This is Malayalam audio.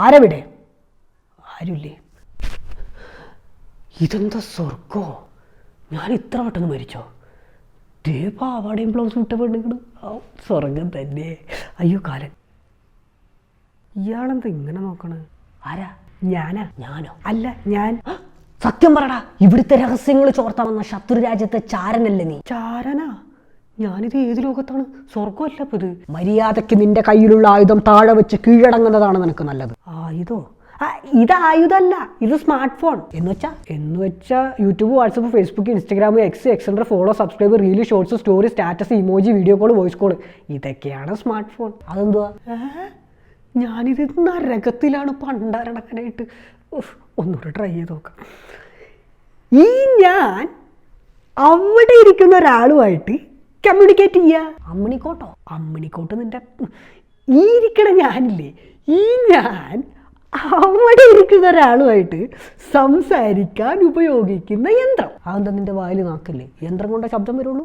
ആരവിടെ? ആരുല്ലേ? ഇതെന്താ സ്വർഗോ ഞാൻ ഇത്ര പെട്ടെന്ന് മരിച്ചോ? ദേ പാവാടയും ബ്ലൗസ് ഇട്ട പെണ്ണുങ്ങൾ സ്വർഗം തന്നെ. അയ്യോ കാലൻ ഇയാളെന്താ ഇങ്ങനെ നോക്കണ്? ആരാ? ഞാനാ? ഞാനോ? അല്ല ഞാൻ. സത്യം പറടാ. ഇവിടുത്തെ രഹസ്യങ്ങൾ ചോർത്താ വന്ന ശത്രു രാജ്യത്തെ ചാരനല്ലേ നീ? ചാരനാ? ഞാനിത് ഏത് ലോകത്താണ്? സ്വർഗമല്ല ഇത്. മര്യാദയ്ക്ക് നിന്റെ കയ്യിലുള്ള ആയുധം താഴെ വെച്ച് കീഴടങ്ങുന്നതാണ് നിനക്ക് നല്ലത്. ആയുധോ? ഇത് ആയുധമല്ല ഇത് സ്മാർട്ട് ഫോൺ. എന്ന് വെച്ചാ എന്ന് വെച്ചാ YouTube WhatsApp Facebook Instagram X Xender follow subscribe reel shorts story status emoji video call voice call ഇതൊക്കെയാണ് സ്മാർട്ട് ഫോൺ. അതെന്തുവാ? ഞാനിത് നരകത്തിലാണ് പണ്ടാരടക്കാനായിട്ട് ഒന്നുകൂടെ ട്രൈ ചെയ്ത് നോക്കാം. ഈ ഞാൻ അവിടെ ഇരിക്കുന്ന ഒരാളുമായിട്ട് കമ്മ്യൂണിക്കേറ്റ് ചെയ്യുക അമ്മിണിക്കോട്ടോ? അമ്മിണിക്കോട്ട് നിന്റെ ഈ ഞാനില്ലേ? ഈ ഞാൻ അവിടെ ഇരിക്കുന്ന ഒരാളുമായിട്ട് സംസാരിക്കാൻ ഉപയോഗിക്കുന്ന യന്ത്രം. അതെന്താ നിന്റെ വായിൽ നാക്കില്ലേ? യന്ത്രം കൊണ്ട ശബ്ദം വരുള്ളൂ?